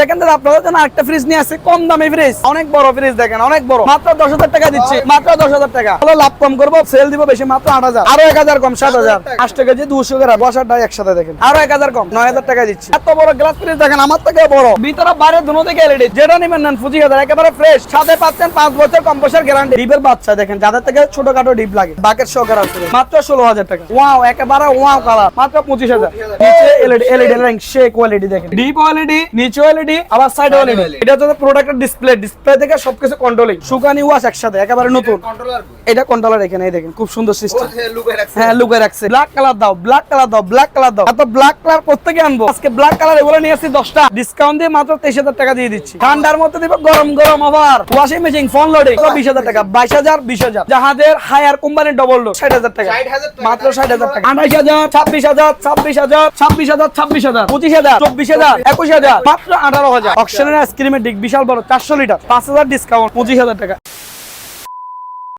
দেখেন দাদা আপনাদের জন্য আরেকটা ফ্রিজ নিয়ে আসছে কম দামি ফ্রিজ অনেক বড় ফ্রিজ দেখেন অনেক বড়। মাত্র দশ হাজার টাকা দিচ্ছি মাত্র দশ হাজার টাকা। হলো লাভ কম করব সেল দিব বেশি মাত্র আট হাজার। আরও এক হাজার কম সাত হাজার। আটটা কেজি দুশো গ্রাম বসাটা একসাথে দেখেন। আরও এক হাজার কম নয় হাজার টাকা দিচ্ছি। এত বড় গ্লাস ফ্রিজ দেখেন আমার থেকে বড়। ভিতরে বাইরে দুনো থেকে এলইডি যেটা নিবেন নেন ফুজি হাজার একেবারে ফ্রেশ সাথে পাচ্ছেন পাঁচ বছর কম্পোসার গ্যারান্টি ডিপের বাচ্চা দেখেন যাদের থেকে ছোটখাটো ডিপ লাগে। বাকেট সহকার আছে। মাত্র ষোলো হাজার টাকা। ওয়াও একেবারে ওয়াও কালার মাত্র পঁচিশ হাজার। নিচে এলইডি এলইডি সে কোয়ালিটি দেখেন। ডিপ ওয়ালিটি নিচে ওয়ালিটি আবার সাইড ওয়ালিটি এটা হচ্ছে প্রোডাক্টের ডিসপ্লে ডিসপ্লে থেকে সবকিছু কন্ট্রোলিং সুগানি ওয়াশ একসাথে একেবারে নতুন। এটা কন্ট্রোলার এখানে এই দেখেন খুব সুন্দর সিস্টেম হ্যাঁ লুকে রাখছে। ব্ল্যাক কালার দাও ব্ল্যাক কালার দাও ব্ল্যাক কালার দাও। এত ব্ল্যাক কালার কোথেকে আনব? আজকে ব্ল্যাক কালার এগুলো নিয়ে আসছি দশটা। ডিসকাউন্ট দিয়ে মাত্র তেইশ হাজার টাকা দিয়ে দিচ্ছি। ঠান্ডার মধ্যে দিব গরম গরম আবার। ওয়াশিং মেশিন ফোন লোডিং বিশ হাজার টাকা। বাইশ হাজার বিশ হাজার। জাহাজের হায়ার কোম্পানির ডবল লোড ষাট হাজার টাকা। 60,000 মাত্র ষাট হাজার টাকা। আঠাইশ হাজার ছাব্বিশ হাজার ছাব্বিশ হাজার ছাব্বিশ হাজার ছাব্বিশ হাজার পঁচিশ হাজার চব্বিশ হাজার একুশ হাজার। মাত্র আঠারো হাজার। অকশনের আইসক্রিমের ডিগ, বিশাল বড়, চারশো লিটার। পাঁচ হাজার ডিসকাউন্ট পঁচিশ হাজার টাকা।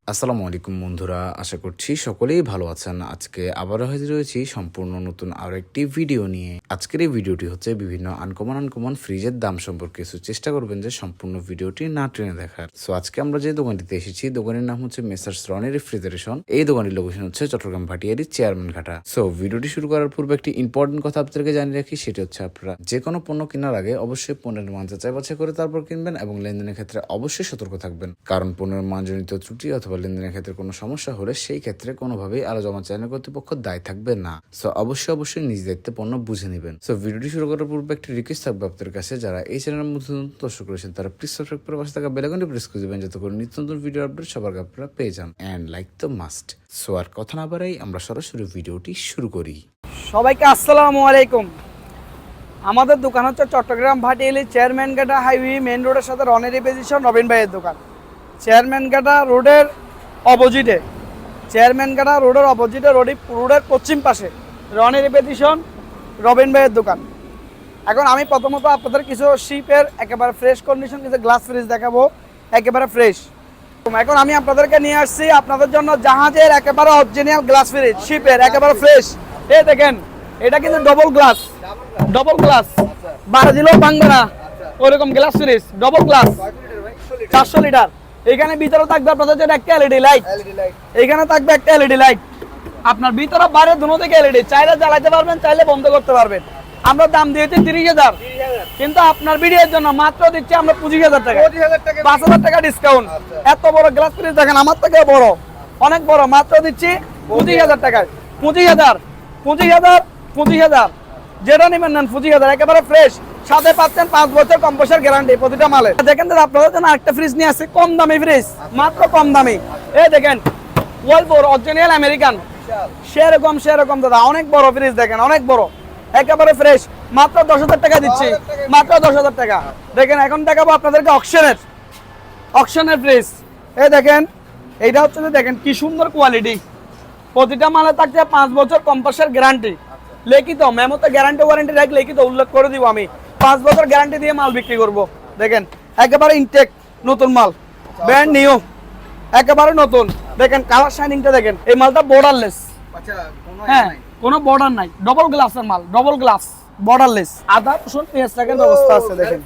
আসসালামু আলাইকুম বন্ধুরা, আশা করছি সকলেই ভালো আছেন। আজকে আবারও হাজির হয়েছি সম্পূর্ণ নতুন আরও একটি ভিডিও নিয়ে। আজকের এই ভিডিওটি হচ্ছে বিভিন্ন আনকমন আনকমন ফ্রিজের দাম সম্পর্কে। কিছু চেষ্টা করবেন যে সম্পূর্ণ ভিডিওটি না টেনে দেখার। সো আজকে আমরা যে দোকানটিতে এসেছি, দোকানের নাম হচ্ছে মেসার্স রনি রেফ্রিজারেশন এই দোকানের লোকেশন হচ্ছে চট্টগ্রাম ভাটিয়ারি চেয়ারম্যান ঘাটা। সো ভিডিওটি শুরু করার পূর্বে একটি ইম্পর্টেন্ট কথা আপনাদেরকে জানিয়ে রাখি, সেটি হচ্ছে আপনারা যে কোনো পণ্য কেনার আগে অবশ্যই পণ্যের মান যাচাই বাছাই করে তারপর কিনবেন এবং লেনদেনের ক্ষেত্রে অবশ্যই সতর্ক থাকবেন। কারণ পণ্যের মানজনিত ত্রুটি অথবা লেনদেনের ক্ষেত্রে কোনো সমস্যা হলে সেই ক্ষেত্রে কোনোভাবেই আলো জমা চ্যানেল কর্তৃপক্ষ দায় থাকবে না। সো অবশ্যই অবশ্যই নিজ দায়িত্বে পণ্য বুঝে নেবেন। সো ভিডিওটি শুরু করার পূর্বে একটি রিকোয়েস্ট থাকবে আপনাদের কাছে। যারা এই চ্যানেলের মধ্যে দর্শক রয়েছেন, তারা প্লিজ সাবস্ক্রাইব করে পাশে থাকা বেলাকনটি প্রেস করে দেবেন, যাতে করে নিত্য নতুন ভিডিও আপডেট সবার আপনারা পেয়ে যান। অ্যান্ড লাইক তো মাস্ট সো আর কথা না বাড়াই আমরা সরাসরি ভিডিওটি শুরু করি। সবাইকে আসসালামু আলাইকুম। আমাদের দোকান হচ্ছে Chittagong Bhatiali chairman Gata highway main রোডের সাথে রনের রিপেজিশন রবিন ভাইয়ের দোকান। চেয়ারম্যান গাটা রোডের অপোজিটে। চেয়ারম্যান গাটা রোডের অপোজিটে রোডি রোডের পশ্চিম পাশে। রনি রিপেজিশন রবিন ভাইয়ের দোকান। এখন আমি প্রথমত আপনাদের কিছু শিপের একেবারে ফ্রেশ কন্ডিশন কিছু গ্লাস ফ্রিজ দেখাবো। একেবারে ফ্রেশ এখন আমি আপনাদেরকে নিয়ে আসছি আপনাদের জন্য জাহাজের একেবারে অরিজিনাল গ্লাস ফ্রিজ শিপের একেবারে ফ্রেশ এ দেখেন, এটা কিন্তু ডবল গ্লাস ডবল গ্লাস বারো দিলেও ভাঙবে না। ওরকম গ্লাস ফ্রিজ ডবল গ্লাস চারশো লিটার এখানে ভিতরে থাকবে আপনাদের জন্য একটা এলইডি লাইট এখানে থাকবে একটা এলইডি লাইট আপনার ভিতরে বাইরে দুনো থেকে এলইডি চাইলে জ্বালাতে পারবেন চাইলে বন্ধ করতে পারবেন। আমরা দাম দিয়েছি তিরিশ হাজার। কিন্তু আপনার ভিডিওর জন্য মাত্র দিচ্ছি আমরা পঁচিশ হাজার টাকা। পাঁচ হাজার টাকা ডিসকাউন্ট এত বড় গ্লাস ফ্রিজ দেখেন আমার থেকে বড়। অনেক বড় মাত্র দিচ্ছি পঁচিশ হাজার টাকায়। পঁচিশ হাজার পঁচিশ হাজার পঁচিশ হাজার। যেটা নেবেন নেন পঁচিশ হাজার একেবারে ফ্রেশ সাথে পাচ্ছেন পাঁচ বছর কম্পোসার গ্যারান্টি প্রতিটা মালে। দেখেন দাদা, আপনাদের জন্য একটা ফ্রিজ নিয়ে আসছে, কম দামি ফ্রিজ মাত্র কম দামি। এই দেখেন ওয়ালপুর অরিজিনাল আমেরিকান সেরকম সেরকম দাদা, অনেক বড় ফ্রিজ দেখেন, অনেক বড়। একেবারে ফ্রেশ মাত্র দশ হাজার টাকা দিচ্ছি, মাত্র দশ হাজার টাকা। দেখেন, এখন দেখাবো আপনাদেরকে অকশনের অকশনের ফ্রিজ এই দেখেন, এইটা হচ্ছে দেখেন, কি সুন্দর কোয়ালিটি প্রতিটা মালে থাকছে পাঁচ বছর কম্পাসের গ্যারান্টি লিখিত মেমোতে গ্যারান্টি ওয়ারেন্টি রাখ লিখিত উল্লেখ করে দিব আমি। পাঁচ বছর গ্যারান্টি দিয়ে মাল বিক্রি করব। দেখেন একেবারে ইনটেক নতুন মাল। ব্র্যান্ড নিউ একেবারে নতুন। দেখেন কালার শাইনিংটা দেখেন এই মালটা বর্ডারলেস হ্যাঁ কোনো বর্ডার নাই ডবল গ্লাসের মাল ডবল গ্লাস বর্ডারলেস আদা রসুন পেঁয়াজ রাখেন ব্যবস্থা আছে দেখেন।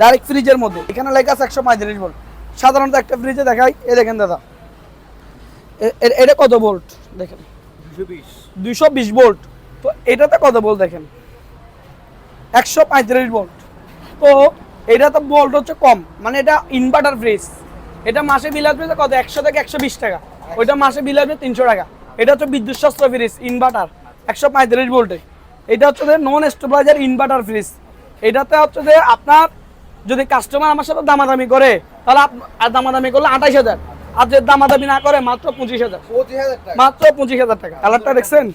ডাইরেক্ট ফ্রিজের মধ্যে? এখানে লেখা আছে একশো পঁয়ত্রিশ ভোল্ট সাধারণত একটা ফ্রিজে দেখাই এ দেখেন দাদা। এটা কত ভোল্ট দেখেন। দুইশো বিশ। ভোল্ট তো এটাতে কত ভোল্ট দেখেন? একশো পঁয়ত্রিশ ভোল্ট তো এটা তো ভোল্ট হচ্ছে কম মানে এটা ইনভার্টার ফ্রিজ এটা মাসে বিল আসবে কত? একশো থেকে একশো বিশ টাকা। ওইটা মাসে বিল আসবে তিনশো টাকা। এটা হচ্ছে বিদ্যুৎ সাশ্রয় ফ্রিজ ইনভার্টার একশো পঁয়ত্রিশ ভোল্টে এটা হচ্ছে যে নন স্টেবিলাইজার ইনভার্টার ফ্রিজ এটাতে হচ্ছে যে আপনার যদি কাস্টমার আমার সাথে দামাদামি করে তাহলে আর দামাদামি করলে আঠাইশ হাজার। আর যদি দামাদামি না করে মাত্র পঁচিশ হাজার। মাত্র পঁচিশ হাজার টাকা। কালারটা দেখছেন?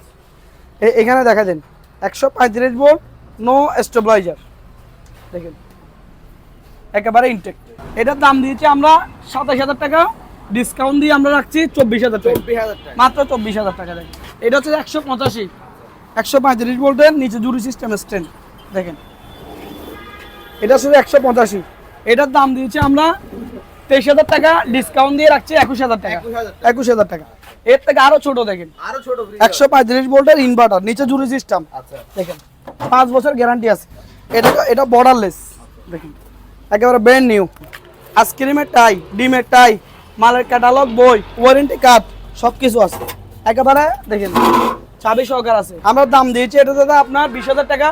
এখানে দেখা দেন একশো পঁয়ত্রিশ ভোল্ট নো স্টেবিলাইজার দেখেন একেবারে ইনটেক এটার দাম দিয়েছি আমরা সাতাশ হাজার টাকা। ডিসকাউন্ট দিয়ে আমরা রাখছি চব্বিশ হাজার টাকা। মাত্র চব্বিশ হাজার টাকা দেখেন। এটা হচ্ছে একশো পঁচাশি। একশো পঁয়ত্রিশ ভোল্টের নিচে জুরি সিস্টেম স্ট্যান্ড দেখেন এটা শুধু একশো পঁচাশি। এটার দাম দিয়েছি আমরা তেইশ হাজার টাকা। ডিসকাউন্ট দিয়ে রাখছি একুশ হাজার টাকা। একুশ হাজার টাকা। এর থেকে আরও ছোট দেখেন। আরও ছোট একশো পঁয়ত্রিশ ভোল্টের ইনভার্টার নিচে জুরি সিস্টেম আচ্ছা। দেখেন পাঁচ বছর গ্যারান্টি আছে। এটা এটা বর্ডারলেস দেখেন একেবারে ব্র্যান্ড নিউ আইসক্রিমের টাই ডিমের টাই মালের ক্যাটালগ বই ওয়ারেন্টি কার্ড সব কিছু আছে। একেবারে দেখেন চাবি সহকার আছে। আমরা দাম দিয়েছি এটা দাদা আপনার বিশ হাজার টাকা।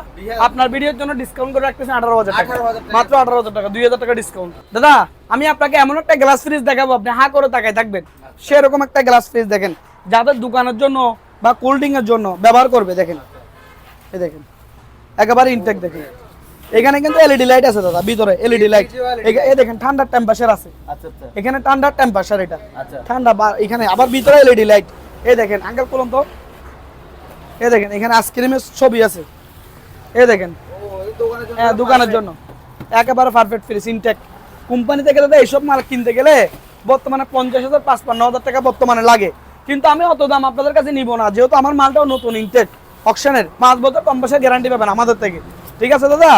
আপনার ভিডিওর জন্য ডিসকাউন্ট করে রাখতেছেন আঠারো হাজার টাকা। 18,000 টাকা। মাত্র আঠারো হাজার টাকা দুই হাজার টাকা ডিসকাউন্ট দাদা আমি আপনাকে এমন একটা গ্লাস ফ্রিজ দেখাবো আপনি হা করে তাকায় থাকবেন। সেরকম একটা গ্লাস ফ্রিজ দেখেন যাদের দোকানের জন্য বা কোল্ড এর জন্য ব্যবহার করবে দেখেন। এই দেখেন একেবারে ইনটেক দেখেন। এখানে কিন্তু এলইডি লাইট আছে দাদা ভিতরে এলইডি লাইট এই দেখেন ঠান্ডার টেম্পারেচার আছে। আচ্ছা আচ্ছা। এখানে ঠান্ডার টেম্পারেচার এটা। আচ্ছা। ঠান্ডা এখানে আবার ভিতরে এলইডি লাইট এই দেখেন আঙ্কেল বলুন তো। এই দেখেন এখানে আইসক্রিমের ছবি আছে। এই দেখেন। ও এই দোকানের জন্য হ্যাঁ দোকানের জন্য। একেবারে পারফেক্ট ফ্রিজ সিনটেক কোম্পানি থেকে দাদা এইসব মাল কিনতে গেলে বর্তমানে পঞ্চাশ হাজার পাঁচপান্ন হাজার টাকা বর্তমানে লাগে। কিন্তু আমি অত দাম আপনাদের কাছে নিব না যেহেতু আমার মালটাও নতুন ইনটেক অকশনের পাঁচ বছর কম পয়সা গ্যারান্টি পাবেন আমাদের থেকে। ঠিক আছে দাদা?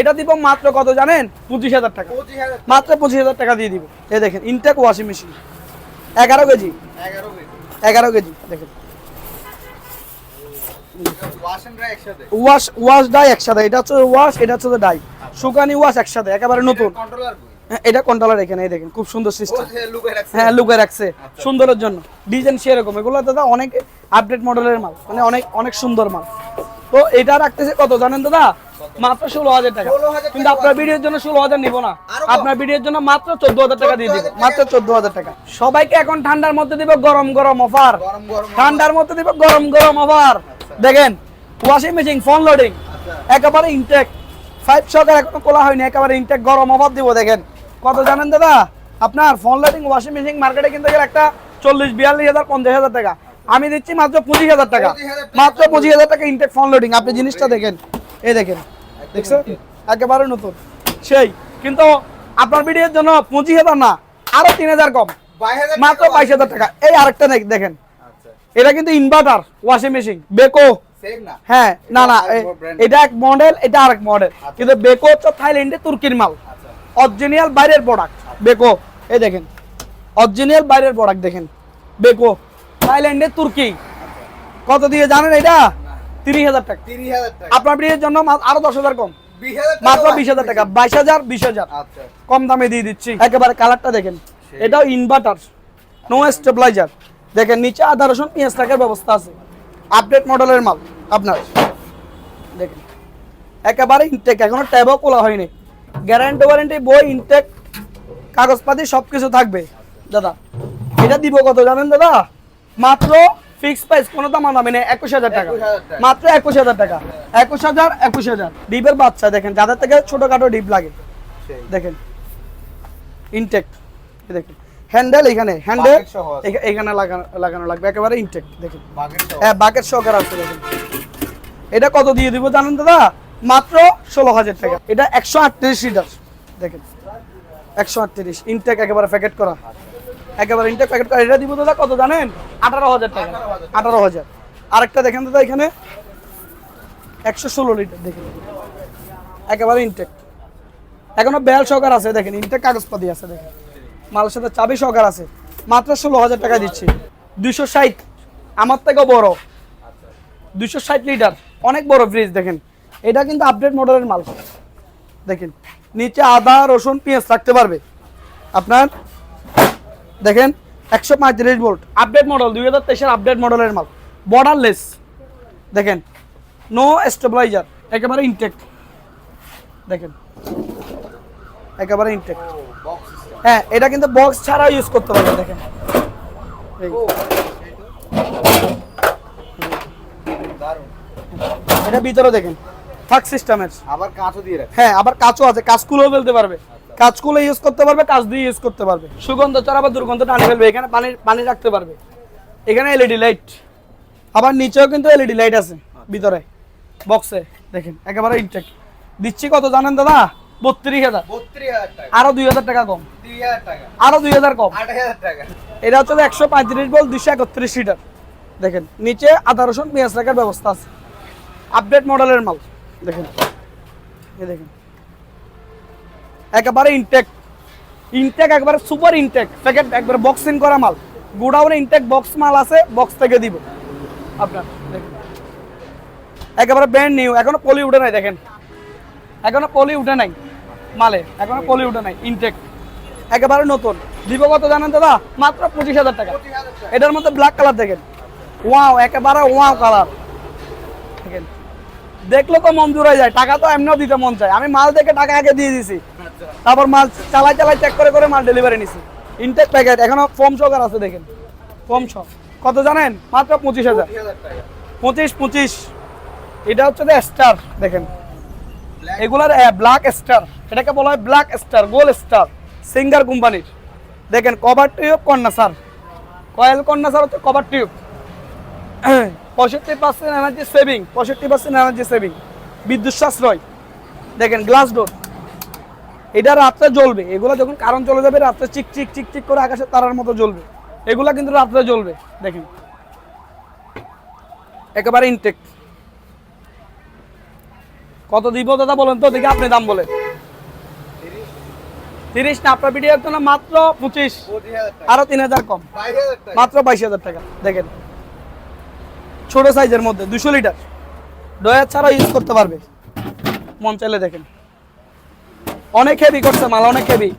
এটা দিব মাত্র কত জানেন? পঁচিশ হাজার টাকা। মাত্র পঁচিশ হাজার টাকা দিয়ে দিব। এই দেখেন ইনটেক ওয়াশিং মেশিন এগারো কেজি। এগারো কেজি। দেখেন। ওয়াশ ওয়াশ ডাই একসাথে? এটা হচ্ছে ওয়াশ এটা হচ্ছে ডাই শুকানি ওয়াশ একসাথে একেবারে নতুন। কন্ট্রোলার এটা কন্ট্রোলার এখানে এই দেখেন খুব সুন্দর সিস্টেম সে লুকে রাখছে। হ্যাঁ লুকে রাখছে। সুন্দরের জন্য। ডিজাইন সেরকম এগুলো দাদা অনেক আপডেট মডেলের মাল। মানে অনেক অনেক সুন্দর মাল। তো এটা রাখতেছে কত জানেন দাদা? মাত্র ষোলো হাজার টাকা। কিন্তু আপনার ভিডিওর জন্য ষোলো হাজার নিবো না। আপনার ভিডিওর জন্য মাত্র চোদ্দ হাজার টাকা দিয়ে দিব। মাত্র চোদ্দ হাজার টাকা। সবাইকে এখন ঠান্ডার মধ্যে দিব গরম গরম অফার ঠান্ডার মধ্যে দিব গরম গরম অফার দেখেন ওয়াশিং মেশিন ফোন লোডিং একেবারে ইনটেক ফাইভ সকার এখনও খোলা হয়নি। একেবারে ইনটেক গরম অফার দিব দেখেন। কত জানেন দাদা? আপনার ফোন লোডিং ওয়াশিং মেশিন মার্কেটে কিনতে গেলে একটা চল্লিশ বিয়াল্লিশ হাজার পঞ্চাশ হাজার টাকা। আমি দিচ্ছি মাত্র পঁচিশ হাজার টাকা। মাত্র পঁচিশ হাজার টাকা ইনটেক ফোন লোডিং আপনি জিনিসটা দেখেন। এই দেখেন। দেখছেন? একেবারে নতুন। সেই। কিন্তু আপনার ভিডিওর জন্য পঁচিশ হাজার না আরও তিন হাজার কম। মাত্র বাইশ হাজার টাকা। এই আরেকটা দেখেন। আচ্ছা। এটা কিন্তু ইনভার্টার ওয়াশিং মেশিন বেকো হ্যাঁ না না। এটা এক মডেল এটা আরেক মডেল কিন্তু বেকো হচ্ছে থাইল্যান্ডে তুর্কির মাল। আচ্ছা অরিজিনাল বাইরের প্রোডাক্ট বেকো এই দেখেন। অরিজিনাল বাইরের প্রোডাক্ট দেখেন। বেকো থাইল্যান্ডে তুর্কি। কত দিয়ে জানেন এটা? তিরিশ হাজার টাকা। তিরিশ হাজার টাকা। আপনার বিয়ের জন্য আরও দশ হাজার কম। মাত্র বিশ হাজার টাকা। বাইশ হাজার বিশ হাজার। আচ্ছা কম দামে দিয়ে দিচ্ছি। একেবারে কালারটা দেখেন। এটাও ইনভার্টার নো স্টেবিলাইজার দেখেন নিচে আধা রসুন পেঁয়াজ রাখার ব্যবস্থা আছে। আপডেট মডেলের মাল। আপনার। দেখেন। একেবারে ইনটেক এখনও ট্যাবও খোলা হয়নি। গ্যারান্টি ওয়ারেন্টি বই ইনটেক কাগজপাতি সব কিছু থাকবে। দাদা এটা দিব কত জানেন দাদা? মাত্র ফিক্স প্রাইস কোনো দাম দামি নেই একুশ হাজার টাকা। মাত্র একুশ হাজার টাকা। একুশ হাজার একুশ হাজার। ডিপের বাচ্চা দেখেন যাদের থেকে ছোটখাটো ডিপ লাগে। দেখেন ইনটেক দেখেন। হ্যান্ডেল এখানে হ্যান্ডেল। এখানে লাগানো লাগানো লাগবে একেবারে ইনটেক দেখেন। হ্যাঁ বাকেট সহকার আছে দেখেন। এটা কত দিয়ে দিব জানেন দাদা? মাত্র ষোলো হাজার টাকা। এটা একশো আটত্রিশ লিটার। দেখেন, একশো আটত্রিশ। ইনটেক একেবারে প্যাকেট করা। একেবারে ইনটেক প্যাকেট করা। এটা দিব দাদা কত জানেন? আঠারো হাজার টাকা। আঠারো হাজার। আরেকটা দেখেন দাদা এখানে। একশো ষোলো লিটার, দেখেন। একেবারে ইনটেক এখনও বেল সহকার আছে, দেখেন। ইনটেক কাগজপাতি আছে, দেখেন। মালের সাথে চাবি সহকার আছে। মাত্র ষোলো হাজার টাকা দিচ্ছি। দুইশো ষাট। আমার থেকেও বড়। দুইশো ষাট লিটার। অনেক বড় ফ্রিজ দেখেন। এটা কিন্তু আপডেট মডেলের মাল। দেখেন, নিচে আদা, রসুন, পেঁয়াজ রাখতে পারবে। আপনার, দেখেন, একশো পঁয়ত্রিশ ভোল্ট আপডেট মডেল দুই হাজার তেইশের আপডেট মডেলের মাল। বর্ডারলেস দেখেন নো স্টেবিলাইজার একেবারে ইনটেক দেখেন, একেবারে ইনটেক। হ্যাঁ এটা কিন্তু বক্স ছাড়া ইউজ করতে পারবে, দেখেন। এটা ভিতরে দেখেন। থাক সিস্টেমের। আবার কাঁচও দিয়ে রাখছে। হ্যাঁ আবার কাঁচও আছে কাঁচ খুলেও ফেলতে পারবে। কাঁচ খুলে ইউজ করতে পারবে কাঁচ দিয়ে ইউজ করতে পারবে। সুগন্ধ ছাড়া বা দুর্গন্ধ টানে ফেলবে এখানে পানি পানি রাখতে পারবে। এখানে এলইডি লাইট আবার নিচেও কিন্তু এলইডি লাইট আছে ভিতরে বক্সে দেখেন একেবারে ইনটেক দিচ্ছি কত জানেন দাদা? বত্রিশ হাজার। আরও দুই হাজার টাকা কম। আরও দুই হাজার কম। এটা হচ্ছে একশো পঁয়ত্রিশ বল দুইশো একত্রিশ লিটার দেখেন নিচে আদা রসুন পেঁয়াজ রাখার ব্যবস্থা আছে। আপডেট মডেলের মাল। দেখেন। এই দেখেন। একেবারে ইনটেক ইনটেক একবারে সুপার ইনটেক প্যাকেট একবারে বক্সিং করা মাল। গোডাউনে ইনটেক বক্স মাল আছে বক্স থেকে দিব। আপনার দেখেন। একেবারে ব্র্যান্ড নিউ এখনও পলি উঠে নাই দেখেন। এখনও পলি উঠে নাই মালে। এখনও পলি উঠে নাই ইনটেক একেবারে নতুন। দিব কত জানেন দাদা? মাত্র পঁচিশ হাজার টাকা। এটার মধ্যে ব্ল্যাক কালার দেখেন। ওয়াও একেবারে ওয়াও কালার দেখলে তো মন জুড়ে যায় টাকা তো এমনিও দিতে মন চায়। আমি মাল দেখে টাকা আগে দিয়ে দিছি। আচ্ছা। তারপর মাল চালাই চালাই চেক করে করে মাল ডেলিভারি নিছি। ইনটেক প্যাকেট এখনও ফোম সহকার আছে দেখেন। ফর্ম সহ কত জানেন? মাত্র পঁচিশ হাজার। পঁচিশ পঁচিশ এটা হচ্ছে যে স্টার দেখেন। এগুলার ব্ল্যাক স্টার এটাকে বলা হয় black star gold star Singer কোম্পানির দেখেন copper tube condenser coil condenser হচ্ছে কভার টিউব পঁয়ষট্টি পার্সেন্ট এনার্জি সেভিং পঁয়ষট্টি পার্সেন্ট এনার্জি সেভিং বিদ্যুৎ সাশ্রয়। দেখেন গ্লাস ডোর এটা রাত্রে জ্বলবে। এগুলো যখন কারণ চলে যাবে রাত্রে চিক চিক চিক চিক করে আকাশে তারার মতো জ্বলবে। এগুলা কিন্তু রাত্রে জ্বলবে। দেখেন। একেবারে ইনটেক কত দিব দাদা বলেন তো? দেখি আপনি দাম বলেন। তিরিশ? না আপনার ভিডিওর জন্য মাত্র পঁচিশ। আরও তিন হাজার কম। মাত্র বাইশ হাজার টাকা। দেখেন। ছোট সাইজের মধ্যে দুশো লিটার। ডয়ার ছাড়া ইউজ করতে পারবে। মন চাইলে দেখেন। অনেক হেভি করছে মাল, অনেক হেভি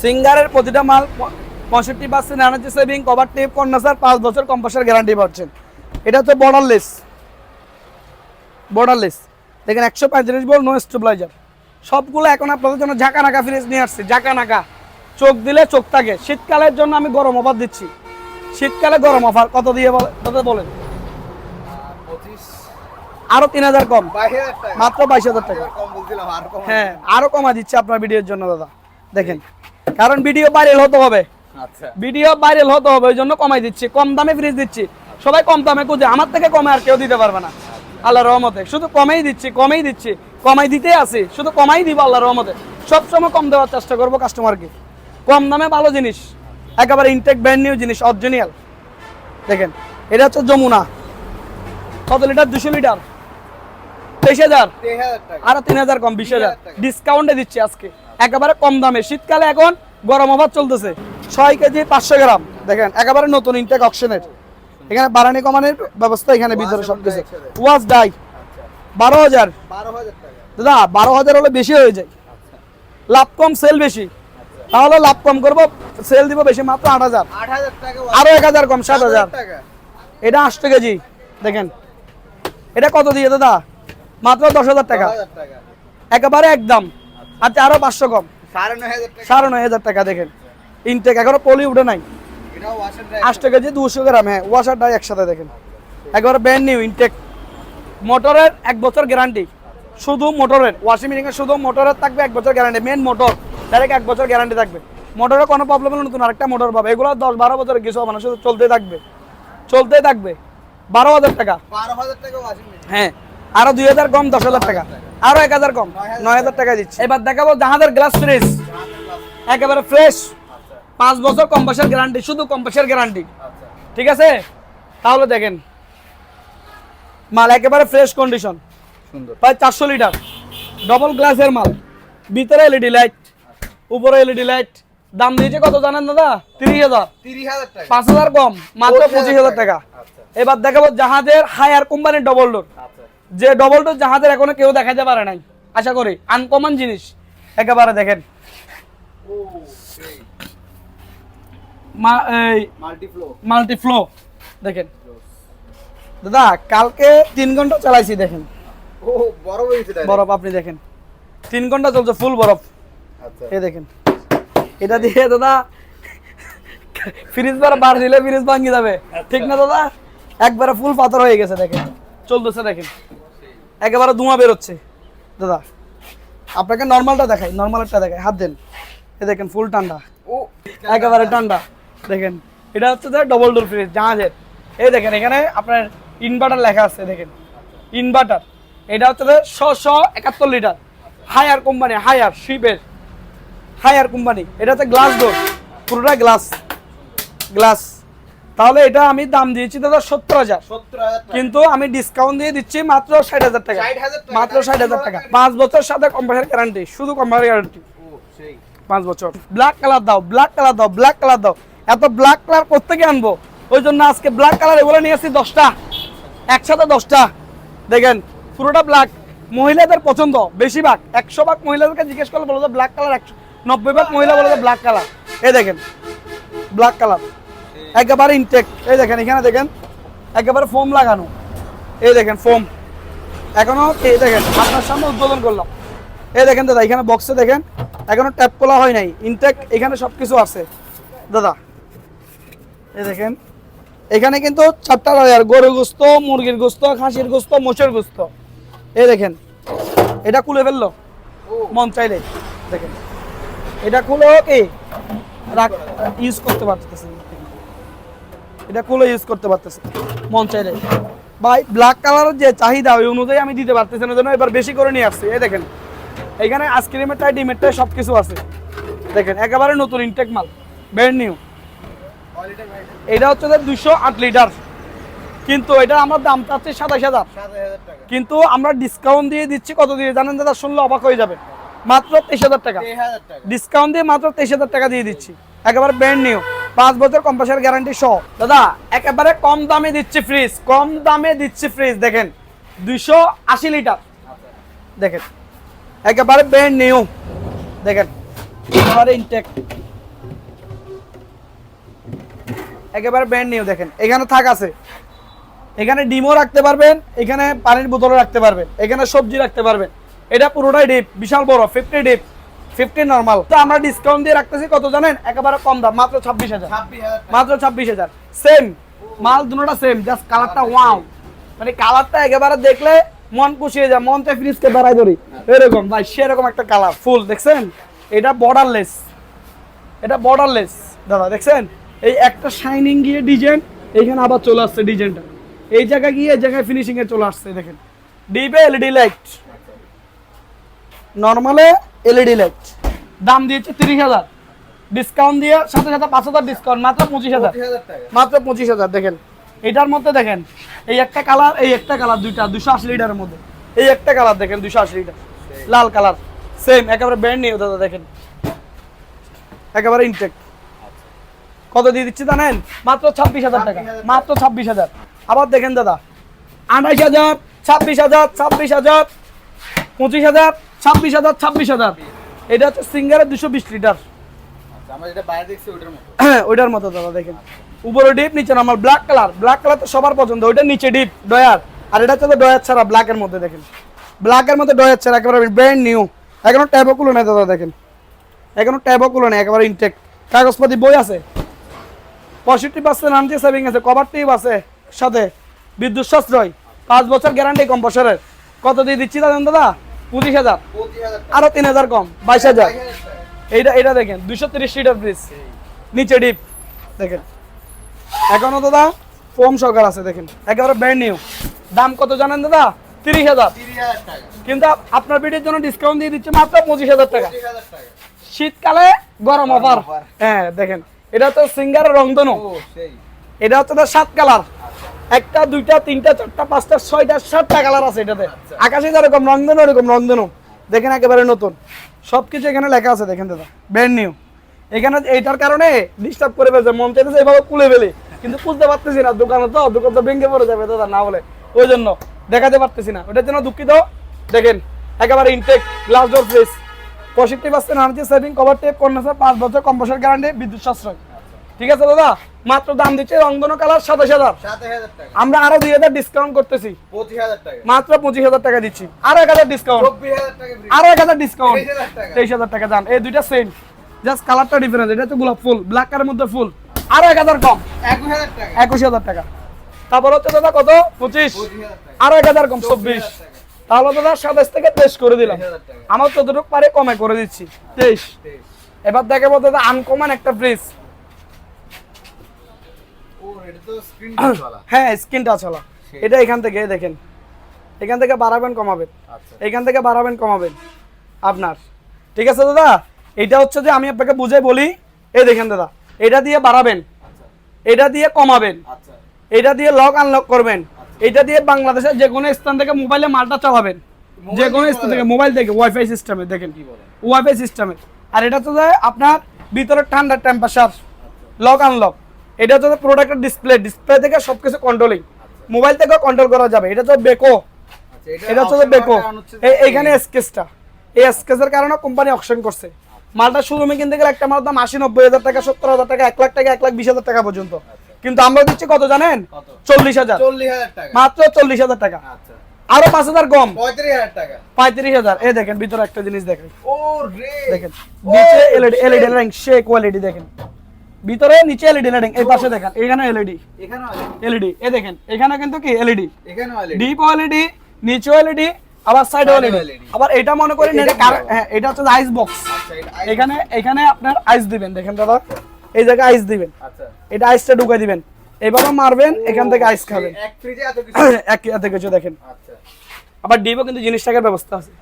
সিঙ্গারের প্রতিটা মাল পঁয়ষট্টি percent energy saving copper tube condenser পাঁচ বছর কম্পাসার গ্যারান্টি পাচ্ছেন। এটা হচ্ছে বর্ডারলেস বর্ডারলেস দেখেন, একশো পঁয়ত্রিশ বল নো স্টেবিলাইজার সবগুলো এখন আপনাদের জন্য ঝাঁকা নাকা ফ্রিজ নিয়ে আসছে ঝাঁকা নাকা চোখ দিলে চোখ থাকে। শীতকালের জন্য আমি গরম অফার দিচ্ছি। শীতকালে গরম অফার কত দিয়ে বলে কত বলেন? আরও তিন হাজার কম। মাত্র বাইশ হাজার টাকা। হ্যাঁ আরও কমা দিচ্ছে আপনার ভিডিওর জন্য দাদা। দেখেন। কারণ ভিডিও ভাইরাল হতে হবে। আচ্ছা। ভিডিও ভাইরাল হতে হবে ওই জন্য কমাই দিচ্ছি। কম দামে ফ্রিজ দিচ্ছি। সবাই কম দামে খুঁজে। আমার থেকে কমে আর কেউ দিতে পারবে না। আল্লাহ রহমতে। শুধু কমেই দিচ্ছি কমেই দিচ্ছি। কমাই দিতেই আছি। শুধু কমাই দিব আল্লাহ রহমতে। সবসময় কম দেওয়ার চেষ্টা করব কাস্টমারকে কম দামে ভালো জিনিস। একেবারে ইনটেক ব্র্যান্ড নিউ জিনিস অরিজিনাল দেখেন এটা হচ্ছে যমুনা। কত লিটার দুশো লিটার তেইশ হাজার। আরও তিন হাজার কম বিশ হাজার। ডিসকাউন্টে দিচ্ছে আজকে। একেবারে কম দামে। শীতকালে এখন গরম অফার চলতেছে। ছয় কেজি পাঁচশো গ্রাম। দেখেন একেবারে নতুন ইনটেক অপশনের এখানে বারানি কমানোর ব্যবস্থা এখানে ভিতরে Wash সব কিছু। dye ওয়াশ ডাই বারো হাজার। বারো হাজার দাদা বারো হাজার হলে বেশি হয়ে যায়। লাভ কম সেল বেশি। তাহলে লাভ কম করব সেল দিব বেশি মাত্র আট হাজার। আরও এক হাজার কম সাত হাজার এটা আটশো কেজি দেখেন। এটা কত দিয়ে দাদা? মাত্র দশ হাজার টাকা। একেবারে একদম আচ্ছা আরও পাঁচশো কম। সাড়ে নয় হাজার টাকা। দেখেন। ইনটেক এগারো পলি উঠে নাই। আটশো কেজি দুশো গ্রাম হ্যাঁ ওয়াশার ডাই একসাথে দেখেন। একেবারে ব্র্যান্ড নিউ ইনটেক মোটরের এক বছর গ্যারান্টি শুধু মোটরের ওয়াশিং মেশিনের শুধু মোটরের থাকবে এক বছর গ্যারান্টি মেন মোটর ডাইরেক্ট এক বছর গ্যারান্টি থাকবে। মোটরের কোনো প্রবলেম হলে নতুন আরেকটা মোটর পাবে। এগুলো দশ বারো বছরের কিছু হবে না শুধু চলতে থাকবে। চলতে থাকবে। বারো হাজার টাকা। বারো হাজার টাকা হ্যাঁ। আরও দুই হাজার কম দশ হাজার টাকা। আরও এক হাজার কম। নয় হাজার টাকা দিচ্ছে। এবার দেখাবো জাহাজের গ্লাস ফ্রিজ একেবারে ফ্রেশ পাঁচ বছর কম্পাসের গ্যারান্টি শুধু কম্পাসের গ্যারান্টি ঠিক আছে? তাহলে দেখেন। মাল একেবারে ফ্রেশ কন্ডিশন সুন্দর। প্রায় চারশো লিটার। ডবল গ্লাসের মাল। ভিতরে এলইডি লাইট উপরে এলইডি লাইট দাম দিয়েছে কত জানেন দাদা? তিরিশ হাজার। পাঁচ হাজার কম মাত্র পঁচিশ হাজার টাকা। আচ্ছা। এবার দেখাবো জাহাজের হায়ার কোম্পানির ডবল ডোর যে ডবল ডোর জাহাজের এখনও কেউ দেখাতে পারে নাই। আশা করি আনকমন জিনিস। একেবারে দেখেন। মা এই মাল্টিফ্লো মাল্টি ফ্লো দেখেন দাদা কালকে তিন ঘণ্টা চালাইছি দেখেন। বরফ আপনি দেখেন। তিন ঘণ্টা চলছে ফুল বরফ। এই দেখেন। এটা দিয়ে দাদা ফ্রিজ বার বার দিলে ফ্রিজ ভাঙি যাবে। ঠিক না দাদা? একবারে ফুল পাথর হয়ে গেছে দেখেন। চলতেছে দেখেন। একেবারে ধোঁয়া বেরোচ্ছে। দাদা আপনাকে নর্মালটা দেখাই নর্মালটা দেখাই। হাত দেন। এই দেখেন ফুল ঠান্ডা। ও একেবারে ঠান্ডা। দেখেন এটা হচ্ছে ডবল ডোর ফ্রিজ জাহাজের। এই দেখেন এখানে আপনার ইনভার্টার লেখা আছে দেখেন। ইনভার্টার এটা হচ্ছে ছশো একাত্তর লিটার হায়ার কোম্পানি হায়ার শিপের হায়ার কোম্পানি এটা হচ্ছে গ্লাস ডোর পুরোটা গ্লাস গ্লাস তাহলে এটা আমি দাম দিয়েছি দাদা সত্তর হাজার। কিন্তু আমি ডিসকাউন্ট দিয়ে দিচ্ছি মাত্র ষাট হাজার টাকা। মাত্র ষাট হাজার টাকা। পাঁচ বছর সাথে কোম্পানির গ্যারান্টি শুধু কোম্পানির গ্যারান্টি পাঁচ বছর। ব্ল্যাক কালার দাও ব্ল্যাক কালার দাও ব্ল্যাক কালার দাও। এত ব্ল্যাক কালার কোথেকে আনব? ওই জন্য আজকে ব্ল্যাক কালার এগুলো নিয়ে আসছি দশটা। একসাথে দশটা। দেখেন পুরোটা ব্ল্যাক মহিলাদের পছন্দ বেশিরভাগ। একশো ভাগ মহিলাদেরকে জিজ্ঞেস করলে বলো ব্ল্যাক কালার একশো। নব্বই ভাগ মহিলা বলে ব্ল্যাক কালার এই দেখেন ব্ল্যাক কালার একেবারে ইনটেক এই দেখেন এখানে দেখেন একেবারে ফোম লাগানো। এই দেখেন ফোম এখনও এই দেখেন আপনার সামনে উদ্বোধন করলাম। এই দেখেন দাদা এখানে বক্সে দেখেন এখনও ট্যাপ খোলা হয় নাই। ইনটেক এখানে সব কিছু আছে। দাদা এই দেখেন এখানে কিন্তু চারটা রয়ার গরু গোস্ত মুরগির গোস্ত খাসির গোস্ত মোষের গোস্ত। এই দেখেন এটা কুলে ফেলল? মন চাইলে। দেখেন। এটা খুলেও কি? রাখ ইউজ করতে পারতেছে। এটা খুলে ইউজ করতে পারতেছে। মন চাইলে। ভাই ব্ল্যাক কালারের যে চাহিদা ওই অনুযায়ী আমি দিতে পারতেছি না জন্য এবার বেশি করে নিয়ে আসছি। এই দেখেন এখানে আইসক্রিমেরটাই ডিমেরটাই সব কিছু আছে। দেখেন একেবারে নতুন ইনটেক মাল। ব্র্যান্ড নিউ এটা হচ্ছে দুশো আট লিটার। কিন্তু এটা আমার দাম চাচ্ছি সাতাশ হাজার। সাত হাজার কিন্তু আমরা ডিসকাউন্ট দিয়ে দিচ্ছি কত দিয়ে? জানেন দাদা শুনলে অবাক হয়ে যাবে মাত্র তেইশ হাজার টাকা। ডিসকাউন্ট দিয়ে মাত্র তেইশ হাজার টাকা দিয়ে দিচ্ছি। একেবারে ব্র্যান্ড নিউ পাঁচ বছর কম্পাসের গ্যারান্টি সহ। দাদা একেবারে কম দামে দিচ্ছি ফ্রিজ কম দামে দিচ্ছি ফ্রিজ দেখেন। দুইশো আশি লিটার দেখেন। একেবারে ব্র্যান্ড নিউ দেখেন। একেবারে ইনটেক একেবারে ব্র্যান্ড নিউ দেখেন। এখানে থাক আছে। এখানে ডিমও রাখতে পারবেন এখানে পানির বোতলও রাখতে পারবেন এখানে সবজি রাখতে পারবেন। এটা পুরোটাই ডিপ বিশাল বড় ফিফটি ডিপ ফিফটি নর্মাল তো আমরা ডিসকাউন্ট দিয়ে রাখতেছি কত জানেন? একেবারে কম দাম মাত্র ছাব্বিশ হাজার। মাত্র ছাব্বিশ হাজার। সেম মাল দুটোটা সেম জাস্ট কালারটা ওয়াও মানে কালারটা একেবারে দেখলে মন খুশি হয়ে যায় মন থেকে ফ্রিজকে বেড়াই ধরি। এরকম ভাই সেরকম একটা কালার ফুল দেখছেন? এটা বর্ডারলেস এটা বর্ডারলেস দাদা দেখছেন? এই একটা শাইনিং গিয়ে ডিজাইন এইখানে আবার চলে আসছে ডিজাইনটা এই জায়গায় গিয়ে এই জায়গায় ফিনিশিং এ চলে আসছে দেখেন। ডিপে এলইডি লাইট নর্মালে এলইডি লাইট দাম দিয়েছে তিরিশ হাজার। ডিসকাউন্ট দিয়ে সাথে সাথে পাঁচ হাজার ডিসকাউন্ট মাত্র পঁচিশ হাজার। মাত্র পঁচিশ হাজার দেখেন। এটার মধ্যে দেখেন এই একটা কালার এই একটা কালার দুইটা দুশো আশি লিটারের মধ্যে। এই একটা কালার দেখেন দুশো আশি লিটার। লাল কালার সেম একেবারে ব্র্যান্ড নিউ দাদা দেখেন। একেবারে ইনটেক কত দিয়ে দিচ্ছি জানেন? মাত্র ছাব্বিশ হাজার টাকা। মাত্র ছাব্বিশ হাজার। আবার দেখেন দাদা আঠাইশ হাজার ছাব্বিশ হাজার ছাব্বিশ হাজার পঁচিশ হাজার ছাব্বিশ হাজার ছাব্বিশ হাজার। এটা হচ্ছে সিঙ্গারের দুশো বিশ লিটার। আচ্ছা, আমরা হ্যাঁ ওইটার মতো দাদা দেখেন। উপরে ডিপ নিচে normal black colour black colour তো সবার পছন্দ ওইটা নিচে ডিপ ডয়ার। আর এটা হচ্ছে ডয়ার ছাড়া ব্ল্যাকের মধ্যে দেখেন। ব্ল্যাকের মধ্যে ডয়ার ছাড়া একেবারে ব্র্যান্ড নিউ এখনও ট্যাবও খুলে নেই দাদা দেখেন। এখনও ট্যাবও খুলে নেই একেবারে ইনটেক কাগজপাতি বই আছে। পঁয়ষট্টি পার্সেন্ট আনটি সেভিং আছে কভার টিপ আছে সাথে বিদ্যুৎ সাশ্রয়। পাঁচ বছর গ্যারান্টি কম বছরের। কত দিয়ে দিচ্ছি দাদা দাদা? পঁচিশ হাজার। আরও তিন হাজার কম বাইশ হাজার। এইটা এটা দেখেন দুশো তিরিশ লিটার ফ্রিজ নিচে ডিপ দেখেন। এখনও দাদা ফোম সরকার আছে দেখেন। একেবারে ব্র্যান্ড নিউ দাম কত জানেন দাদা? তিরিশ হাজার। কিন্তু আপনার ভিডিওর জন্য ডিসকাউন্ট দিয়ে দিচ্ছে মাত্র পঁচিশ হাজার টাকা। শীতকালে গরম অফার হ্যাঁ দেখেন। এটা তো সিঙ্গার রংধনু। এটা হচ্ছে সাত কালার একটা দুইটা তিনটা চারটা পাঁচটা ছয়টা সাতটা কালার আছে এটাতে। আকাশে যেরকম রংধনু এরকম রংধনু। দেখেন একেবারে নতুন। সবকিছু এখানে লেখা আছে দেখেন দাদা। ব্র্যান্ড নিউ এখানে এইটার কারণে ডিস্টার্ব করে ফেলছে মন চাইতেছে এইভাবে খুলে ফেলে। কিন্তু বুঝতে পারতেছি না দোকানে তো দোকান তো ভেঙে পড়ে যাবে দাদা না বলে ওই জন্য দেখাতে পারতেছি না। ওটার জন্য দুঃখিত। দেখেন একেবারে ইনটেক গ্লাস ডোর ফ্রিজ পঁয়ষট্টি পার্সেন্ট আনছে সেভিং কভার টেপ কন্ডেন্সার পাঁচ বছর কম্পোসার গ্যারান্টি বিদ্যুৎ সাশ্রয়। ঠিক আছে দাদা? মাত্র দাম দিচ্ছে রংধনু কালার সাতাশ হাজার। আমরা আরও দুই হাজার ডিসকাউন্ট করতেছি। মাত্র পঁচিশ হাজার টাকা দিচ্ছি। আরও এক হাজার ডিসকাউন্ট। আরও এক হাজার ডিসকাউন্ট তেইশ হাজার টাকা। দাম এই দুইটা সেম জাস্ট কালারটা ডিফারেন্স এটা হচ্ছে গোলাপ ফুল। ব্ল্যাক কালারের মধ্যে ফুল। আরও এক হাজার কম। একুশ হাজার টাকা। তারপর হচ্ছে দাদা কত? পঁচিশ। আরও এক হাজার কম চব্বিশ তাহলে দাদা সাতাশ থেকে তেইশ করে দিলাম। আমার যতটুকু পারে কমে করে দিচ্ছি। তেইশ। তেইশ। এবার দেখাবো দাদা আনকমন একটা ফ্রিজ ও এটা তো স্ক্রিন টাচওয়ালা হ্যাঁ স্ক্রিন টাচ হলো। এটা এখান থেকে দেখেন। এখান থেকে বাড়াবেন কমাবেন আচ্ছা। এখান থেকে বাড়াবেন কমাবেন আপনার। ঠিক আছে দাদা? এটা হচ্ছে যে আমি আপনাকে বুঝে বলি। এই দেখেন দাদা। এটা দিয়ে বাড়াবেন আচ্ছা। এটা দিয়ে কমাবেন। আচ্ছা। এটা দিয়ে লক আনলক করবেন। এটা দিয়ে বাংলাদেশের যে কোনো স্থান থেকে মোবাইলে মালটা চালাবেন। যে কোনো স্থান থেকে মোবাইল থেকে ওয়াইফাই সিস্টেমে দেখেন। ওয়াইফাই সিস্টেমে আর এটা হচ্ছে যে আপনার ভিতরে ঠান্ডা টেম্পারেচার লক আনলক এটা হচ্ছে প্রোডাক্টের ডিসপ্লে ডিসপ্লে থেকে সবকিছু কন্ট্রোলিং মোবাইল থেকেও কন্ট্রোল করা যাবে। এটা হচ্ছে বেকো আচ্ছা এটা হচ্ছে বেকো এইখানে স্কেচটা এই স্কেচের কারণে কোম্পানি অকশন করছে। মালটা শোরুমে কিনতে গেলে একটা মাল দাম আশি নব্বই হাজার টাকা সত্তর হাজার টাকা এক লাখ টাকা এক লাখ বিশ হাজার টাকা পর্যন্ত। কিন্তু আমরা দিচ্ছি কত জানেন? চল্লিশ হাজার। মাত্র চল্লিশ হাজার টাকা। আচ্ছা। আরও পাঁচ হাজার কম। পঁয়ত্রিশ হাজার এই দেখেন ভিতরে একটা জিনিস দেখেন। দেখেন। নিচে এলইডি এলইডি সে কোয়ালিটি দেখেন। ভিতরে নিচে এলইডি লাইটিং এই পাশে দেখেন এখানে এলইডি এখানে এলইডি এ দেখেন এখানে কিন্তু কি এলইডি এখানে এলইডি ডিপ এলইডি নিচে এলইডি আবার সাইড এলইডি আবার এটা মনে করেন এটা হ্যাঁ এটা হচ্ছে আইস বক্স আচ্ছা এখানে এখানে আপনার আইস দিবেন দেখেন দাদা এই জায়গায় আইস দিবেন। আচ্ছা। এটা আইসটা ঢুকাই দিবেন। এভাবে মারবেন এখান থেকে আইস খাবেন। এক ফ্রিজে এত কিছু? এক এত কিছু দেখেন। আচ্ছা। আবার ডিপও কিন্তু জিনিস টাকার ব্যবস্থা আছে।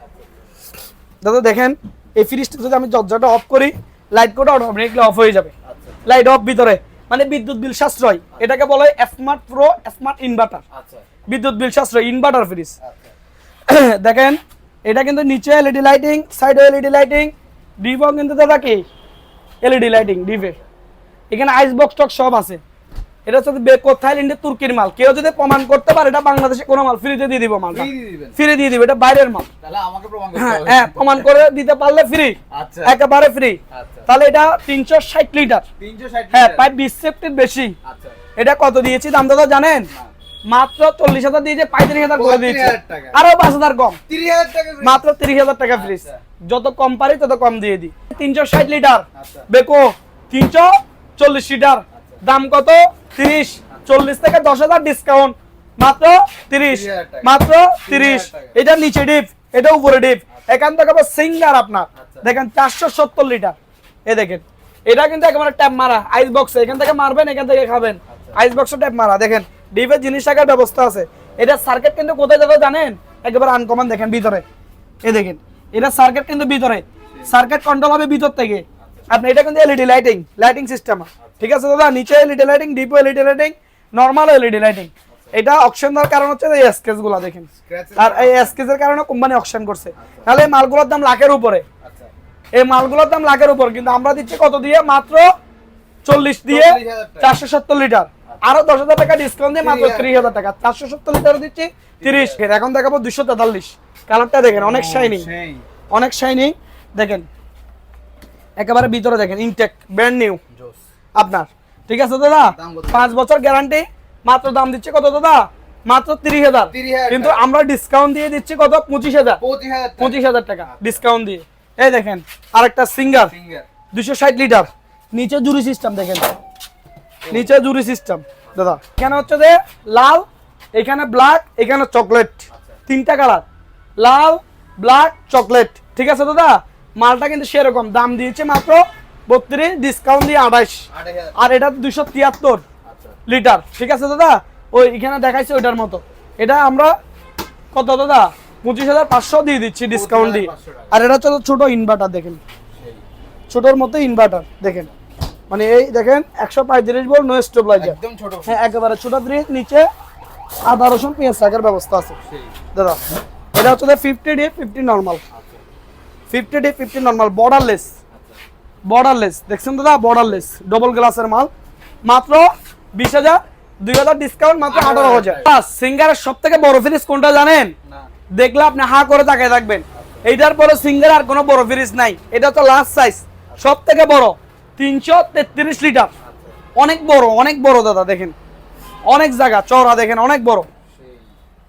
দাদা দেখেন এই ফ্রিজটা যদি আমি দরজাটা অফ করি লাইট কোটা অটোমেটিকলি অফ হয়ে যাবে। আচ্ছা লাইট অফ ভিতরে। মানে বিদ্যুৎ বিল সাশ্রয়। এটাকে বলা হয় স্মার্ট প্রো স্মার্ট ইনভার্টার আচ্ছা। বিদ্যুৎ বিল সাশ্রয় ইনভার্টার ফ্রিজ আচ্ছা। দেখেন এটা কিন্তু নিচে এলইডি লাইটিং সাইডে এলইডি লাইটিং ডিভ কিন্তু দাদা কি? এলইডি লাইটিং ডিপে এখানে আইস বক্স টক সব আছে। এটা হচ্ছে বেকো থাইল্যান্ডের তুর্কির মাল। কেউ যদি প্রমাণ করতে পারে এটা বাংলাদেশে কোনো মাল ফ্রিতে দিয়ে দিব মালটা। ফ্রি দিয়ে দিব এটা বাইরের মাল। হ্যাঁ হ্যাঁ প্রমাণ করে দিতে পারলে ফ্রি আচ্ছা। একেবারে ফ্রি আচ্ছা। তাহলে এটা তিনশো ষাট লিটার হ্যাঁ প্রায় বিশ সেফটির বেশি। আচ্ছা। এটা কত দিয়েছি? দাম দাদা জানেন? মাত্র চল্লিশ হাজার দিয়েছে পঁয়ত্রিশ হাজার করে দিয়েছে। আরও পাঁচ হাজার কম। 30000 টাকা free। মাত্র তিরিশ হাজার টাকা ফ্রিজ। যত কম পারি তত কম দিয়ে দিই। তিনশো ষাট লিটার। বেকো তিনশো চল্লিশ লিটার দাম কত? তিরিশ। চল্লিশ থেকে দশ হাজার ডিসকাউন্ট মাত্র তিরিশ। মাত্র তিরিশ। এটা নিচে ডিপ। এটা উপরে ডিপ। এখান থেকে আবার সিঙ্গার আপনার। আচ্ছা। দেখেন চারশো সত্তর লিটার এ দেখেন। এটা কিন্তু একেবারে ট্যাপ মারা। আইস বক্সে এখান থেকে মারবেন এখান থেকে খাবেন। আচ্ছা। আইস বক্সে ট্যাপ মারা। দেখেন ডিপের জিনিস রাখার ব্যবস্থা আছে। এটা সার্কিট কিন্তু কোথায় যাবে জানেন? একেবারে আনকমন দেখেন ভিতরে। এ দেখেন। এটা সার্কিট কিন্তু ভিতরে। সার্কিট কন্ট্রোল হবে ভিতর থেকে। আপনি এটা কিন্তু এলইডি লাইটিং লাইটিং সিস্টেম ঠিক আছে দাদা নিচে LED lighting deep LED lighting normal LED lighting এটা অকশন দেওয়ার কারণ হচ্ছে এই স্কেচগুলা দেখেন। আর এই স্কেচের কারণে কোম্পানি অকশন করছে। তাহলে এই মালগুলোর দাম লাখের উপরে। আচ্ছা। এই মালগুলোর দাম লাখের উপর কিন্তু আমরা দিচ্ছি কত দিয়ে? মাত্র চল্লিশ দিয়ে 40,000 চারশো সত্তর লিটার। আরও দশ হাজার টাকা ডিসকাউন্ট দিয়ে মাত্র 30,000 ত্রিশ হাজার টাকা। চারশো সত্তর লিটার দিচ্ছি তিরিশ। এখন দেখাবো দুশো তেতাল্লিশ। কালারটা দেখেন অনেক শাইনিং অনেক শাইনিং দেখেন একেবারে ভিতরে দেখেন ইনটেক ব্র্যান্ড নিউ আপনার। ঠিক আছে দাদা? পাঁচ বছর গ্যারান্টি মাত্র দাম দিচ্ছে কত দাদা? মাত্র তিরিশ হাজার। কিন্তু আমরা ডিসকাউন্ট দিয়ে দিচ্ছি কত? পঁচিশ হাজার। পঁচিশ হাজার টাকা। ডিসকাউন্ট দিয়ে। এই দেখেন আরেকটা সিঙ্গার দুশো ষাট লিটার নিচে জুরি সিস্টেম দেখেন। নিচে জুরি সিস্টেম দাদা এখানে হচ্ছে যে লাল এখানে ব্ল্যাক এখানে চকলেট তিনটা কালার লাল ব্ল্যাক চকলেট ঠিক আছে দাদা? মালটা কিন্তু সেরকম। দাম দিয়েছে মাত্র বত্রিশ ডিসকাউন্ট দিয়ে আঠাইশ। আর এটা দুশো তিয়াত্তর আচ্ছা। লিটার। ঠিক আছে দাদা? ওই এখানে দেখাইছে ওইটার মতো। এটা আমরা কত দাদা? পঁচিশ হাজার পাঁচশো দিয়ে দিচ্ছি ডিসকাউন্ট দিয়ে। আর এটা হচ্ছে ছোট ইনভার্টার দেখেন। ছোটোর মতো ইনভার্টার দেখেন। মানে এই দেখেন একশো পঁয়ত্রিশ বল নো স্টেবিলাইজার একদম ছোট হ্যাঁ একেবারে ছোট ফ্রিজ নিচে আদা রসুন পেঁয়াজ রাখার ব্যবস্থা আছে। দাদা এটা হচ্ছে fifty D fifty normal fifty D fifty normal borderless borderless দেখছেন দাদা? বর্ডারলেস ডবল গ্লাসের মাল। মাত্র বিশ হাজার দুই হাজার ডিসকাউন্ট মাত্র আঠারো হাজার। সিঙ্গারের সব থেকে বড় ফ্রিজ কোনটা জানেন? দেখলে আপনি হা করে তাকায় থাকবেন। এইটার পরে সিঙ্গার আর কোনো বড় ফ্রিজ নাই। এটা তো লাস্ট সাইজ সব থেকে বড় তিনশো তেত্রিশ লিটার। অনেক বড় অনেক বড় দাদা দেখেন। অনেক জায়গা চওড়া দেখেন অনেক বড়।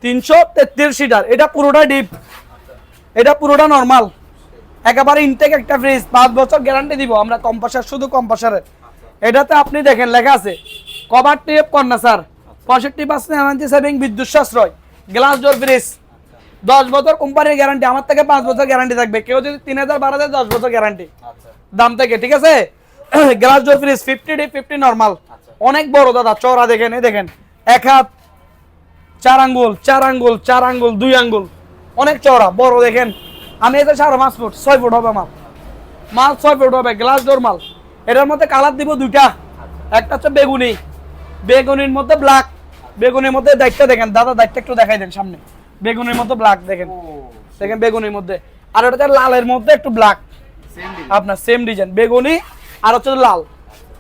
তিনশো তেত্রিশ লিটার। এটা পুরোটা ডিপ এটা পুরোটা নর্মাল একেবারে ইনটেক একটা ফ্রিজ পাঁচ বছর গ্যারান্টি দিব আমরা কম্পাসার শুধু কম্পাসারের এটাতে আপনি দেখেন লেখা আছে কভার টেপ কন্যা স্যার পঁয়ষট্টি পার্সেন্ট এনার্জি সেভিং বিদ্যুৎ সাশ্রয় গ্লাস ডোর ফ্রিজ দশ বছর কোম্পানির গ্যারান্টি আমার থেকে পাঁচ বছর গ্যারান্টি থাকবে কেউ যদি তিন হাজার বারো হাজার দশ বছর গ্যারান্টি আচ্ছা। দাম থেকে ঠিক আছে? Glass door fridge fifty D fifty normal. অনেক বড় দাদা চওড়া দেখেন এই দেখেন। এক হাত চার আঙ্গুল চার আঙ্গুল চার আঙ্গুল দুই আঙ্গুল। অনেক চওড়া বড় দেখেন। আমি এটা সাড়ে পাঁচ ফুট ছয় ফুট হবে মাল। মাল ছয় ফুট হবে গ্লাস ডোর মাল। এটার মধ্যে কালার দিব দুইটা। একটা হচ্ছে বেগুনি। বেগুনির মধ্যে ব্ল্যাক বেগুনির মধ্যে দায়িত্ব দেখেন দাদা দায়িত্ব একটু দেখাই দেন সামনে। বেগুনির মধ্যে ব্ল্যাক দেখেন। দেখেন বেগুনির মধ্যে। আর ওটা হচ্ছে লালের মধ্যে একটু ব্ল্যাক আপনার সেম ডিজাইন বেগুনি আর হচ্ছে লাল।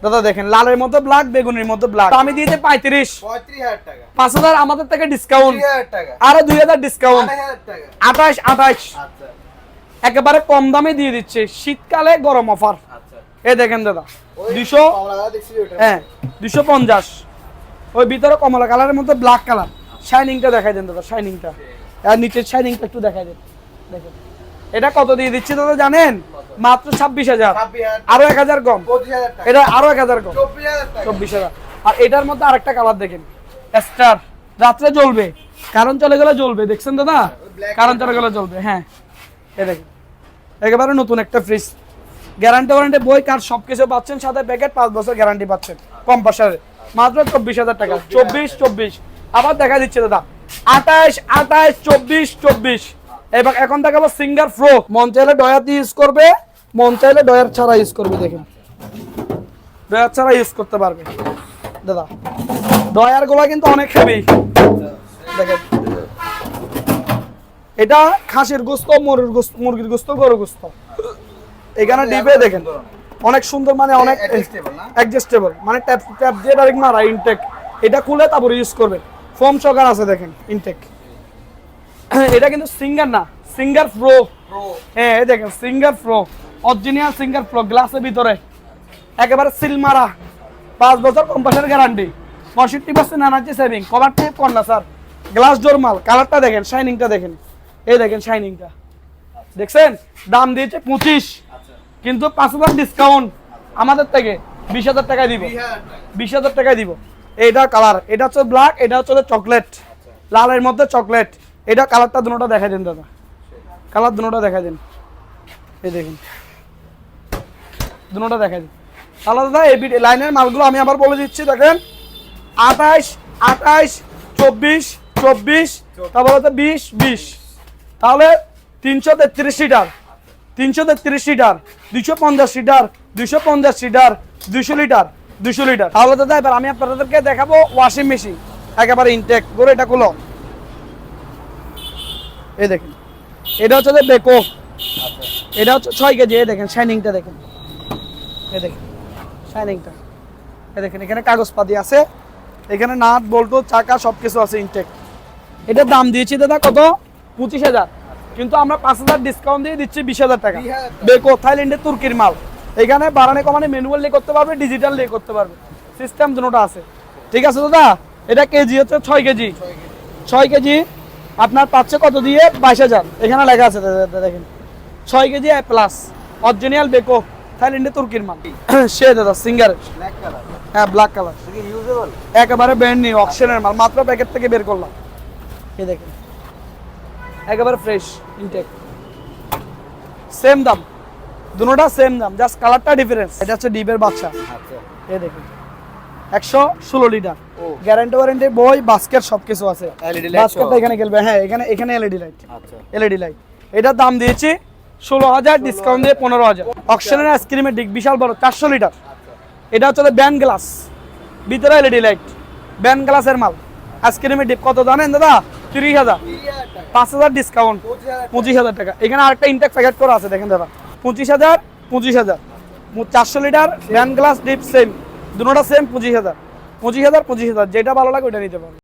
দাদা দেখেন লালের মধ্যে ব্ল্যাক বেগুনের মধ্যে ব্ল্যাক আমি দিয়েছি পঁয়ত্রিশ। পঁয়ত্রিশ পাঁচ হাজার আমাদের থেকে ডিসকাউন্ট আরও দুই হাজার ডিসকাউন্ট আঠাশ আঠাশ। আচ্ছা। একেবারে কম দামে দিয়ে দিচ্ছে। শীতকালে গরম অফার আচ্ছা। এই দেখেন দাদা দুশো হ্যাঁ দুশো পঞ্চাশ। ওই ভিতরে কমলা কালারের মধ্যে ব্ল্যাক কালার শাইনিংটা দেখাই দেন দাদা শাইনিংটা আর নিচের শাইনিংটা একটু দেখাই দেন। দেখেন। এটা কত দিয়ে দিচ্ছি দাদা জানেন? মাত্র ছাব্বিশ হাজার। আরও এক হাজার কম। এটা আরও এক হাজার কম। চব্বিশ হাজার টাকা। চব্বিশ হাজার। আর এটার মধ্যে আরেকটা কালার দেখেন। স্টার রাত্রে জ্বলবে। কারণ চলে গেলে জ্বলবে দেখছেন দাদা? কারণ চলে গেলে জ্বলবে হ্যাঁ। এ দেখেন। একেবারে নতুন একটা ফ্রিজ। গ্যারান্টি ওয়ারেন্টি বই কার সব কিছু পাচ্ছেন সাথে প্যাকেট পাঁচ বছর গ্যারান্টি পাচ্ছেন। কম্পাসারে মাত্র চব্বিশ হাজার টাকা। চব্বিশ চব্বিশ আবার দেখা দিচ্ছে দাদা। আঠাশ আঠাশ চব্বিশ চব্বিশ। এবার এখন দেখাবো সিঙ্গার ফ্রো মন চাইলে ডয়ার দিয়ে ইউজ করবে মন চাইলে ডয়ার ছাড়া ইউজ করবে দেখেন। ডয়ার ছাড়া ইউজ করতে পারবে। দাদা ডয়ারগুলা কিন্তু অনেক হেভি দেখেন। এটা খাসির গোস্ত মুরগির গোস্ত মুরগির গোস্ত গরুর গোস্ত। এখানে ডিপে দেখেন অনেক সুন্দর মানে অনেক? অ্যাডজাস্টেবল মানে ট্যাপ ট্যাপ দিয়ে ডাইরেক্ট মারা ইনটেক এটা খুলে তারপরে ইউজ করবে ফোম সকার আছে দেখেন ইনটেক এটা কিন্তু সিঙ্গার না সিঙ্গার প্রো প্রো হ্যাঁ এই দেখেন Singer pro original Singer pro গ্লাসের ভিতরে। একেবারে সিল মারা পাঁচ বছর কম্পাসের গ্যারান্টি পঁয়ষট্টি percent energy saving cover tape কর না স্যার গ্লাস ডোর মাল কালারটা দেখেন শাইনিংটা দেখেন। এই দেখেন শাইনিংটা দেখছেন? দাম দিয়েছে পঁচিশ। কিন্তু পাঁচ হাজার ডিসকাউন্ট আমাদের থেকে বিশ হাজার টাকায় দিব। বিশ হাজার টাকা টাকায় দিব। এইটা কালার এটা হচ্ছে ব্ল্যাক এটা হচ্ছে চকলেট লালের মধ্যে চকলেট এটা কালারটা দুটোটা দেখা দিন দাদা। কালার দুটোটা দেখা দিন। এই দেখুন। দুটোটা দেখা দিন। তাহলে দাদা, এই লাইনের মালগুলো আমি আবার বলে দিচ্ছি, দেখেন। আঠাইশ আঠাইশ চব্বিশ চব্বিশ, তারপর হচ্ছে বিশ বিশ। তাহলে তিনশো তেত্রিশ লিটার তিনশো তেত্রিশ লিটার দুশো পঞ্চাশ লিটার দুশো পঞ্চাশ লিটার দুশো লিটার দুশো লিটার। তাহলে দাদা, এবার আমি আপনাদেরকে দেখাবো ওয়াশিং মেশিন একেবারে ইনটেক করে এটা খুলো এই দেখেন, এটা হচ্ছে বেকো। এটা হচ্ছে ছয় কেজি, এই দেখেন শাইনিংটা দেখেন। এই দেখেন শাইনিংটা এই দেখেন, এখানে কাগজপাতি আছে। এখানে নাট, বল্টু, চাকা সব কিছু আছে ইনটেক এটার দাম দিয়েছি দাদা কত? পঁচিশ হাজার। কিন্তু আমরা পাঁচ হাজার ডিসকাউন্ট দিয়ে দিচ্ছি বিশ হাজার টাকা। 20,000 টাকা। বেকো থাইল্যান্ডের তুর্কির মাল। এখানে বাড়ানে কমানে ম্যানুয়াল দিয়ে করতে পারবে ডিজিটাল দিয়ে করতে পারবে। সিস্টেম দুটোটা আছে। ঠিক আছে দাদা? এটা কেজি হচ্ছে ছয় কেজি। ছয় কেজি। আপনার পাচ্ছে কত দিয়ে? বাইশ হাজার। এখানে লেখা আছে দেখেন। ছয় কেজি প্লাস অরিজিনাল বেকো থাইল্যান্ডের তুর্কির মাল। সে দাদা সিঙ্গার হ্যাঁ ব্ল্যাক কালার একেবারে ব্র্যান্ড নিউ অকশনের মাল। মাত্র প্যাকেট থেকে বের করলাম। এই দেখেন। একেবারে ফ্রেশ ইনটেক সেম দাম। দুটোটা সেম দাম জাস্ট কালারটা ডিফারেন্স এটা হচ্ছে ডিপের বাচ্চা। আচ্ছা। এই দেখেন। একশো ষোলো লিটার। গ্যারান্টি ওয়ারেন্টি বই বাস্কেট সব কিছু আছে বাস্কেটটা এখানে খেলবে। হ্যাঁ এখানে এখানে এলইডি লাইট আচ্ছা। এলইডি লাইট এটার দাম দিয়েছি ষোলো হাজার ডিসকাউন্ট দিয়ে পনেরো হাজার। অকশনের আইসক্রিমের ডিক বিশাল বড় চারশো লিটার এটা হচ্ছে ব্যান্ড গ্লাস ভিতরে এলইডি লাইট ব্যান্ড গ্লাসের মাল। আইসক্রিমের ডিপ কত জানেন দাদা? তিরিশ হাজার। পাঁচ হাজার ডিসকাউন্ট পঁচিশ হাজার টাকা। এখানে আরেকটা ইনটেক প্যাকেট করা আছে, দেখেন দাদা। পঁচিশ হাজার পঁচিশ হাজার। চারশো litre band glass deep same দুটোটা same পঁচিশ হাজার। পঁচিশ হাজার পঁচিশ হাজার। যেটা ভালো লাগে ওটা নিতে পারবে